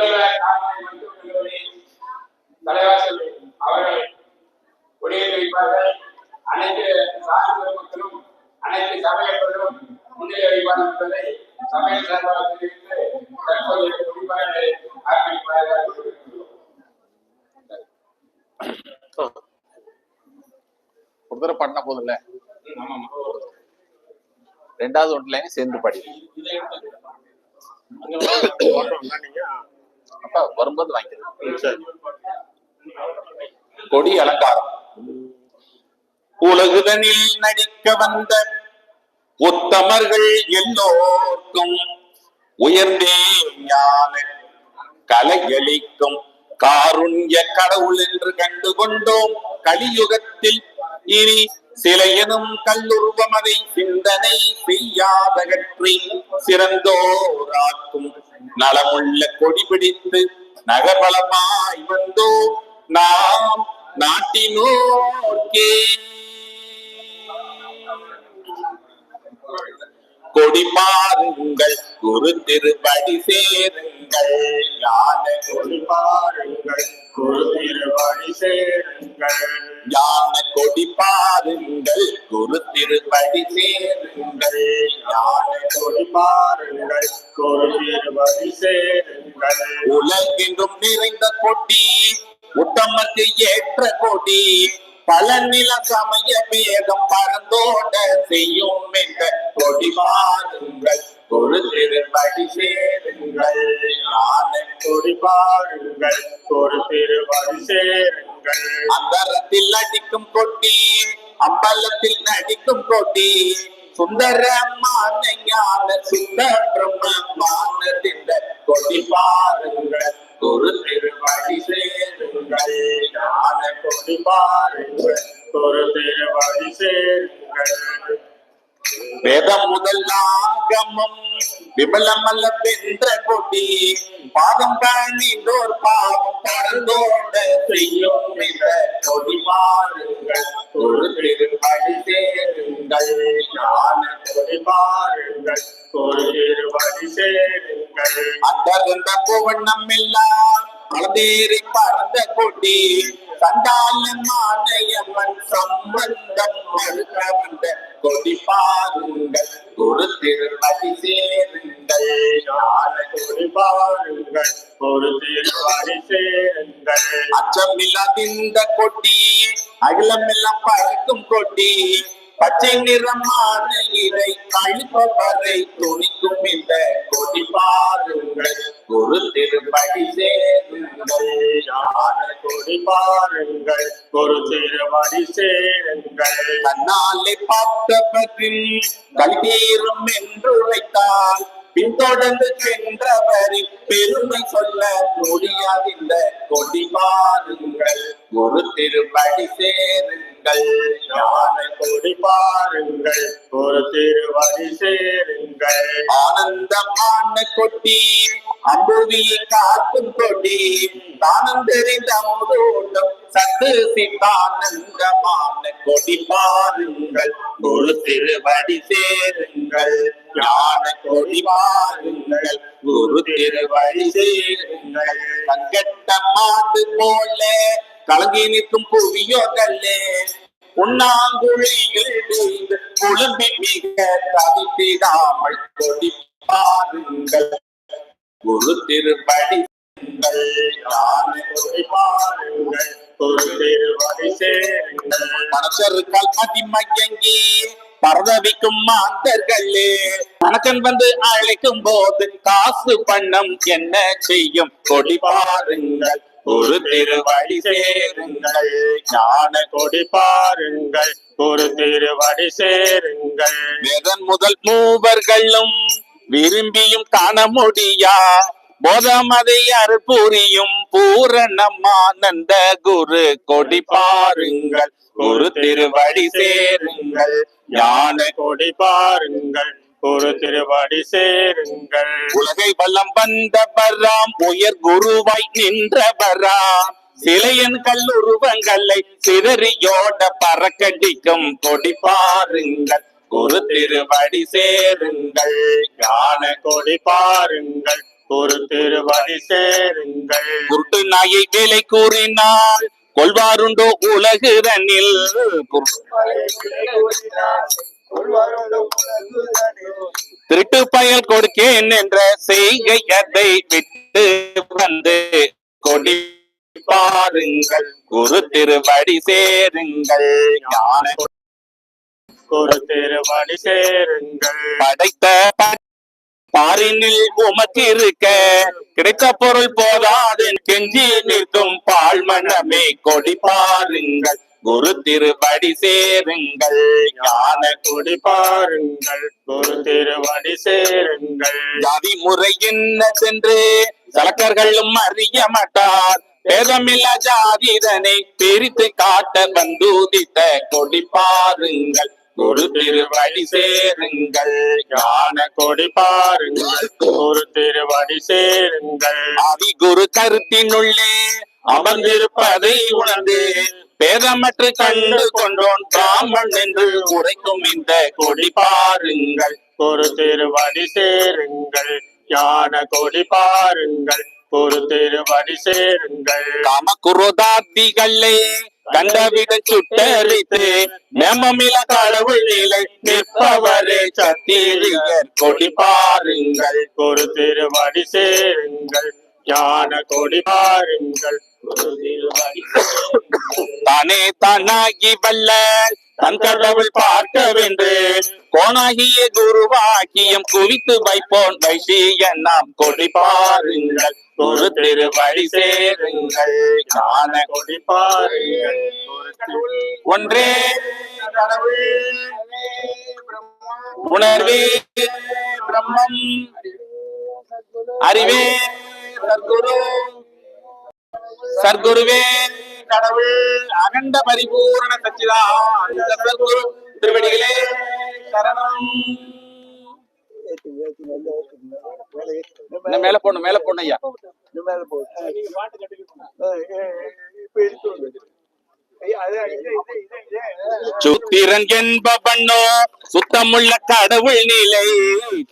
முதல்வர் காவலை மருத்துவக் கல்லூரி தலைவாசல் அவர்கள் கொடியேற்றி வைப்பார்கள் அனைத்து சாதி பெருமக்களும் அனைத்து சமயங்களும் முன்னிலை வைப்பார் என்பதை சமய சார்பாக தெரிவித்து தற்போது குடிப்பாளரை ஆரம்பிப்பார்கள் ஒரு தடவை பண்ண போதில்ல ரெண்டாவது ஒன்றுலையும் சேர்ந்து படி. அப்ப வரும்போது வாங்கிக்கிறேன் கொடி அலங்காரம். உலகுதனில் நடிக்க வந்த உத்தமர்கள் எல்லோர்க்கும் உயர்ந்தே ஞான கலையளிக்கும் காருண்ய கடவுள் என்று கண்டு கொண்டோம் கலியுகத்தில். இனி சிலையனும் கல்லுருவம் அதை சிந்தனை செய்யாதகற்றி சிறந்தோராக்கும் நலமுள்ள கொடி பிடித்து நகர்வளமாய் வந்தோ நாம் நாட்டினோக்கே கொடி பாருங்கள் குரு திருப்படி சேருங்கள். ஞான கொடி பாருங்கள் குரு திருவடி சேருங்கள் ஞான கொடி பாருங்கள் குரு திருப்படி சேருங்கள் ஞான கொடி பாருங்கள் குரு திருவடி சேருங்கள் உலகெங்கும் நிறைந்த கொடி உத்தமக்கு ஏற்ற கொடி பல நில சமய வேகம் பறந்தோட செய்யும் என்ற கொடி பாருங்கள் ஒரு திருப்படி சேருங்கள் ஞான பாருங்கள் ஒரு திருவடி சேருங்கள். அந்தரத்தில் அடிக்கும் கொட்டி அம்பலத்தில் நடிக்கும் கொடி சுந்தரமான ஞான சுத்த பிரம்மமானதிந்த கொடி பாருங்கள் ஒரு திருப்படி சேருங்கள். ஞான கொடி பாருங்கள் குரு திருவடி சேருங்கள். வேதம் முதல் ஆகமம் விமலமல்ல வென்ற கொடி பாதம் கணிந்தோர் பாவம் பறந்தோட செய்யும் இந்த கொடி பாருங்கள் ஒரு திருப்படி சேருங்கள் ஞான கொடி பாருங்கள் குரு திருவடி சேருங்கள் அந்தர்ந்த புவனம் எல்லாம் அளந்தேறி பறந்த கொடி சண்டாளன் மானையம்மன் சம்பந்தம் மறுக்க கொடி பாருங்கள் ஒரு திருமதி சேருங்கள். ஞான கொடி பாருங்கள் குரு திருவடி சேருங்கள். அச்சமில்லாதிந்த கொடி அகிலமெல்லாம் பறக்கும் கொடி. பச்சை நிறமான இறை கழிப்பவரை துணிக்கும் இந்த கொடி பாருங்கள் ஒரு திருப்படி சேருங்கள் கொடி பாருங்கள் குரு திருப்படி சேருங்கள். தன்னாலே பார்த்தவரில் கல்வீரும் என்று உரைத்தால் பின்தொடர்ந்து சென்றவரை பெருமை சொல்ல முடியாது இந்த கொடி பாருங்கள் ஒரு திருப்படி சேருங்கள். யானை கொடி பாருங்கள் ஒரு திருவடி சேருங்கள். ஆனந்தமான கொட்டி அம்புவியை காக்கும் கொடி தானம் தெரிந்த அமுதோட்டம் சத்து சித்தானந்தமான கொடி பாருங்கள். ஒரு திருவடி சேருங்கள். ஞான கொடி பாருங்கள். குரு திருவடி சேருங்கள். தங்கட்ட மாட்டு போல கலங்கி நிற்கும் புவியோ கல்லே உண்ணாங்குழியில் குழும்பி மிக தவித்திடாமல் கொடி பாருங்கள். குரு திருப்படி ஞான கொடி பாருங்கள் மனசருக்கால் மதிமயங்கி பரதவிக்கும் மாந்தர்களே. கணக்கன் வந்து அழைக்கும் போது காசு பண்ணம் என்ன செய்யும்? கொடி பாருங்கள் ஒரு திருவடி சேருங்கள். ஞான கொடி பாருங்கள் ஒரு திருவடி சேருங்கள். வேதன் முதல் மூவர்களும் விரும்பியும் காண முடியா? போதமதை அருள்புரியும் பூரணமானந்த குரு கொடி பாருங்கள். குரு திருவடி சேருங்கள். ஞான கொடி பாருங்கள். குரு திருவடி சேருங்கள். உலகை வல்லம் வந்தவராம் உயர் குருவாய் நின்றவராம். சிலையன் கல்லுருவங்களை சிதறியோட பறக்கடிக்கும் கொடி பாருங்கள். குரு திருவடி சேருங்கள் ஞான கொடி பாருங்கள் குரு திருவடி சேருங்கள். குருட்டு நாயை விலை கூறினால் கொள்வாருண்டோ உலகுதனில் திருட்டு பயல் கொடுக்கேன் என்ற செய்கை அதை விட்டு வந்து கொடி பாருங்கள் குரு திருவடி சேருங்கள் ஞான ஒரு திருவடி சேருங்கள். படைத்த பாரினில் உமக்கு இருக்க கிடைத்த பொருள் போதாது கெஞ்சி நிற்கும் பால் மனமே கொடி பாருங்கள். குரு திருவடி சேருங்கள். ஞான கொடி பாருங்கள். ஒரு திருவடி சேருங்கள். ஜாதி முறை என்னதென்று சலக்கர்களும் அறிய மாட்டார். பேதமில்லா ஜாதிதனை பிரித்து காட்ட வந்துதித்த கொடி பாருங்கள். குரு திருவடி சேருங்கள். ஞான கொடி பாருங்கள். ஒரு திருவடி சேருங்கள். ஆதி குரு கருத்தினுள்ளே அமர்ந்திருப்பதை உணர்ந்து பேதமற்று கண்டு கொண்டோன் பிராமன் என்று உரைக்கும் இந்த கொடி பாருங்கள். ஒரு திருவடி சேருங்கள். ஞான கொடி பாருங்கள். ஒரு திருவடி சேருங்கள். காம குரோதாத்திகளை கண்டவிட சுட்டரித்து நேமமில கடவுள் நிலை நிற்பவரே சத்திரியர். கொடி பாருங்கள் ஒரு திருவடி சேருங்கள். ஞான கொடி பாருங்கள் தானே தானாகி வல்ல தன் பார்க்க வென்று கோணாகிய குருவாக்கியம் குவித்து வைப்போன் வைசிய நாம் கொடி பாருங்கள். ஒரு திருவழி சேருங்கள். காண கொடி பாருங்கள். ஒன்றே. உணர்வே பிரம்மம். அறிவே சர்க்குரு சர்க்குருவே கடவுள் அகண்ட பரிபூரண சர்க்குரு திருவடிகளே சரணம். மேல போடணும் மேல போடணும் ஐயா. சூத்திரன் என்பவனோ சுத்தமுள்ள கடவுள் நிலை.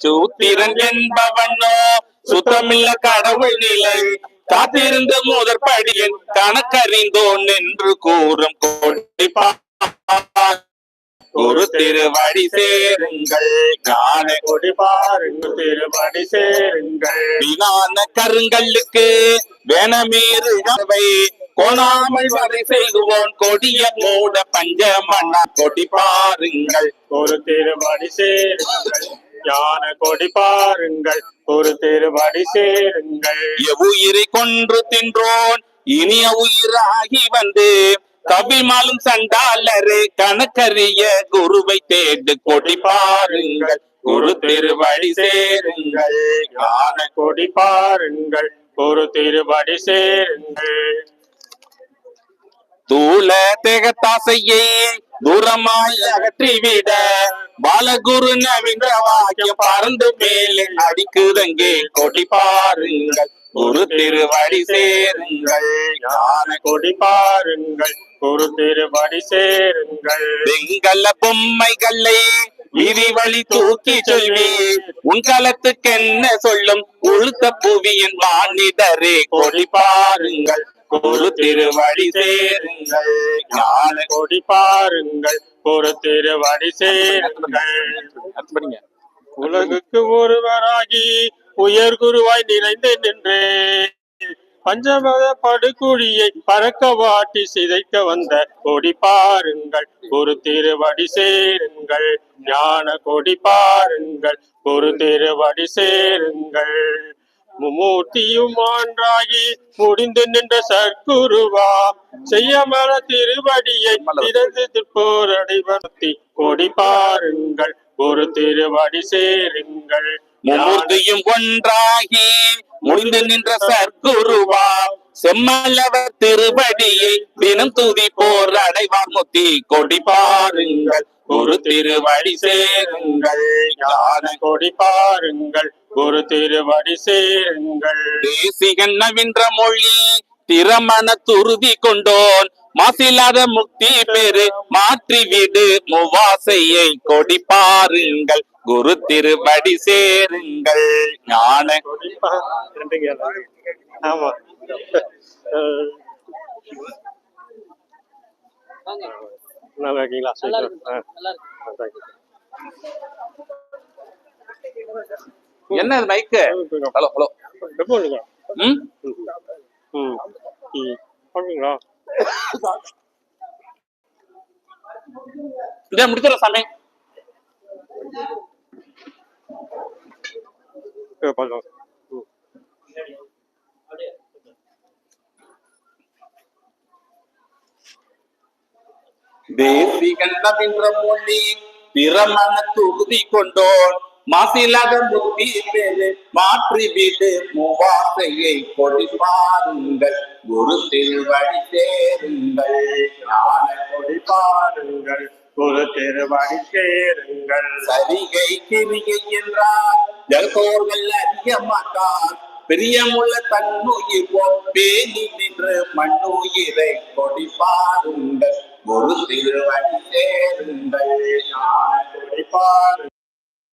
சூத்திரன் என்பவனோ சுத்தமுள்ள கடவுள் நிலை. காத்திருந்து முதற்படியன் கணக்கறிந்தோன் என்று கூறும் கொடி ஒரு திருவடி சேருங்கள். ஞான கொடி பாருங்கள் திருவடி சேருங்கள். வினான கருங்கல்லுக்கு வேணமீறுவை கோணாமல் வரை செய்துவோன் கொடிய மூட பஞ்ச மண்ணா கொடி பாருங்கள் ஒரு திருவடி சேருங்கள். ஞான கொடி பாருங்கள் ஒரு திருவடி சேருங்கள். எவ்வுயிரை கொன்று தின்றோன் இனிய உயிராகி வந்து கவிமாலும் சண்டாலரே கணக்கறிய குருவை தேடு கொடி பாருங்கள் குரு திருவடி சேருங்கள். ஞான கொடி பாருங்கள் ஒரு திருவடி சேருங்கள். தூள தேகத்தாசையை தூரமாய் அகற்றிவிட பாலகுரு நவீன வாக்கியம் பறந்து மேலே அடிக்குதங்கே. கொடி பாருங்கள். ஒரு திருவடி சேருங்கள். ஞான கொடி பாருங்கள். ஒரு திருவடி சேருங்கள். வெங்கல பொம்மைகளை விதி வழி தூக்கி சொல்வி உன் களத்துக்கென்ன சொல்லும்? உளுத்த புவியின் மானிடரே கொடி பாருங்கள். ஒரு திருவடி சேருங்கள். ஞான கொடி பாருங்கள். ஒரு திருவடி சேருங்கள். உலகுக்கு ஒருவராகி உயர் குருவாய் நிறைந்து நின்று. பஞ்சமத படுகுழியை பறக்க வாட்டி சிதைக்க வந்த கொடி பாருங்கள். ஒரு திருவடி சேருங்கள். ஞான கொடி பாருங்கள். ஒரு திருவடி சேருங்கள். மும்மூர்த்தியும் ஆன்றாகி முடிந்து நின்ற சற்குருவாம் செய்யமல திருவடியை திறந்து போரடைவர்த்தி கொடி பாருங்கள் ஒரு திருவடி சேருங்கள். மும்மூர்த்தியும் ஒன்றாகி முடிந்து நின்ற சர்க்குருவா செம்மல்லவர் திருவடியை தினம் துதி போர் அடைவார் முத்தி கொடி பாருங்கள் ஒரு திருவடி சேருங்கள். ஞான கொடி பாருங்கள் ஒரு திருவடி சேருங்கள். தேசிகன் நவின்ற மொழி திறமண துருதி கொண்டோன். மாசில்லாத முக்தி பெரு மாற்றி விடு முவாசையை கொடி பாருங்கள். குரு திருவடி சேருங்கள். ஞான. ஆமா. நல்லா இருக்கீங்களா? சரி, என்ன மைக்கு ஹலோ ஹலோ? ம் ம். ம். ம். பண்ணுங்களா இதை முடிச்சிடறோம் சாமி. தேசிகன் நவீன்ற மொழி பிரமண தொகுதி கொண்டோன் மசிலகமும் தீர்வேலே மாற்றி விடு மூவாசையை கொடி பாருங்கள் குருத்தில் வழி சேருங்கள். ஞான கொடி பாருங்கள் குரு திருவடி சேருங்கள். சரிகை கிரிகை என்றால் ஜலத்தோர்கள் அறிய மாட்டார் பிரியமுள்ள தன்னுயிர் பேணி நின்று மண்ணுயிரை கொடி பாருங்கள் ஒரு திருவடி சேருங்கள். ஞான கொடி பாருங்கள்